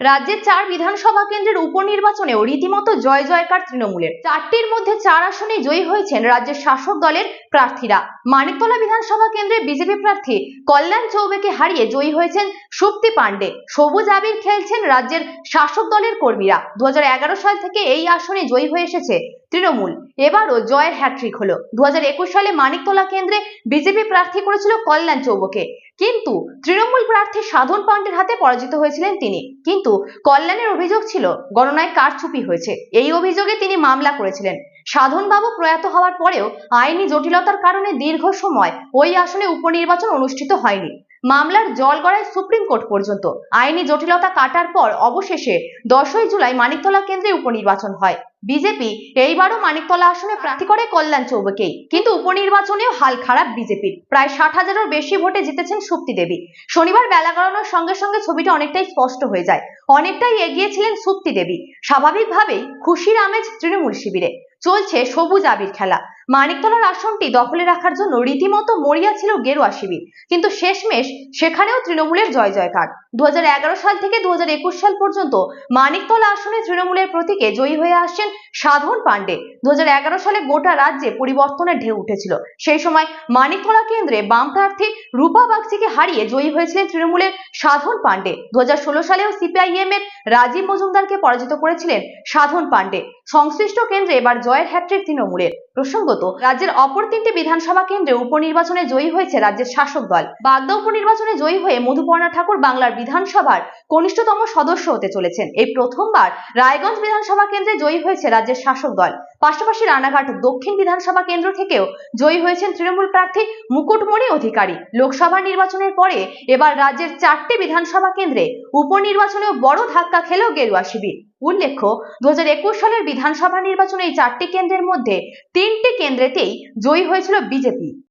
রাজ্যের চার বিধানসভা কেন্দ্রের উপনির্বাচনেও রীতিমতো জয় জয়কার তৃণমূলের। চারটির মধ্যে চার আসনে জয়ী হয়েছেন রাজ্যের শাসক দলের প্রার্থীরা। মানিকতলা বিধানসভা কেন্দ্রে বিজেপি প্রার্থী কল্যাণ চৌবেকে হারিয়ে জয়ী হয়েছেন সুপ্তি পাণ্ডে। সবুজ আবির খেলছেন রাজ্যের শাসক দলের কর্মীরা। দু হাজার এগারো সাল থেকে এই আসনে জয়ী হয়ে এসেছে তৃণমূল। এবারও জয়ের হ্যাট্রিক হলো। দু সালে মানিকতলা কেন্দ্রে বিজেপি প্রার্থী করেছিল কল্যাণ চৌবকে। কিন্তু তৃণমূল প্রার্থী সাধন পাণ্ডের হাতে পরাজিত হয়েছিলেন তিনি। কিন্তু কল্যাণের অভিযোগ ছিল, গণনায় কারচুপি হয়েছে? এই অভিযোগে তিনি মামলা করেছিলেন। সাধনবাবু প্রয়াত হওয়ার পরেও আইনি জটিলতার কারণে দীর্ঘ সময় ওই আসনে উপনির্বাচন অনুষ্ঠিত হয়নি। মামলার জল গড়ায় সুপ্রিম কোর্ট পর্যন্ত। আইনি জটিলতা কাটার পর অবশেষে দশই জুলাই মানিকতলা কেন্দ্রে উপনির্বাচন হয়। বিজেপি এইবারও মানিকতলা আসনে প্রার্থী করে কল্যাণ চৌবকেই। কিন্তু উপনির্বাচনেও হাল খারাপ বিজেপির। প্রায় ষাট হাজারের বেশি ভোটে জিতেছেন শক্তি দেবী। শনিবার বেলা গড়ানোর সঙ্গে সঙ্গে ছবিটা অনেকটাই স্পষ্ট হয়ে যায়। অনেকটাই এগিয়েছিলেন শক্তি দেবী। স্বাভাবিকভাবেই খুশির আমেজ তৃণমূল শিবিরে। চলছে সবুজ আবির খেলা। মানিকতলার আসনটি দখলে রাখার জন্য রীতিমতো মরিয়া ছিল গেরুয়া শিবির। কিন্তু শেষমেশ সেখানেও তৃণমূলের জয় জয়কার দু হাজার এগারো সাল থেকে দু হাজার একুশ সাল পর্যন্ত মানিকতলা আসনে তৃণমূলের প্রতীকে জয়ী হয়ে আসছেন সাধন পাণ্ডে। দু সালে গোটা রাজ্যে পরিবর্তনের ঢেউ উঠেছিল। সেই সময় মানিকতলা কেন্দ্রে বাম প্রার্থী রূপা বাগচিকে হারিয়ে জয়ী হয়েছিলেন তৃণমূলের সাধন পাণ্ডে। দু সালেও সিপিআইএম এর রাজীব মজুমদারকে পরাজিত করেছিলেন সাধন পাণ্ডে। সংশ্লিষ্ট কেন্দ্রে এবার জয়ের হ্যাট্রিক তৃণমূলের। প্রসঙ্গত, রাজ্যের অপর তিনটি বিধানসভা কেন্দ্রে উপনির্বাচনে জয়ী হয়েছে রাজ্যের শাসক দল। বাগদা উপনির্বাচনে জয়ী হয়ে মধুপর্ণা ঠাকুর বাংলার বিধানসভার কনিষ্ঠতম সদস্য হতে চলেছেন। এই প্রথমবার রায়গঞ্জ বিধানসভা কেন্দ্রে জয়ী হয়েছে রাজ্যের শাসক দল। পাশাপাশি রানাঘাট দক্ষিণ বিধানসভা কেন্দ্র থেকেও জয়ী হয়েছেন তৃণমূল প্রার্থী মুকুটমণি অধিকারী। লোকসভা নির্বাচনের পরে এবার রাজ্যের চারটি বিধানসভা কেন্দ্রে উপনির্বাচনেও বড় ধাক্কা খেলেও গেরুয়া শিবির। উল্লেখ্য দু হাজার একুশ সালের বিধানসভা নির্বাচনে এই চারটি কেন্দ্রের মধ্যে তিনটি কেন্দ্রেতেই জয়ী হয়েছিল বিজেপি।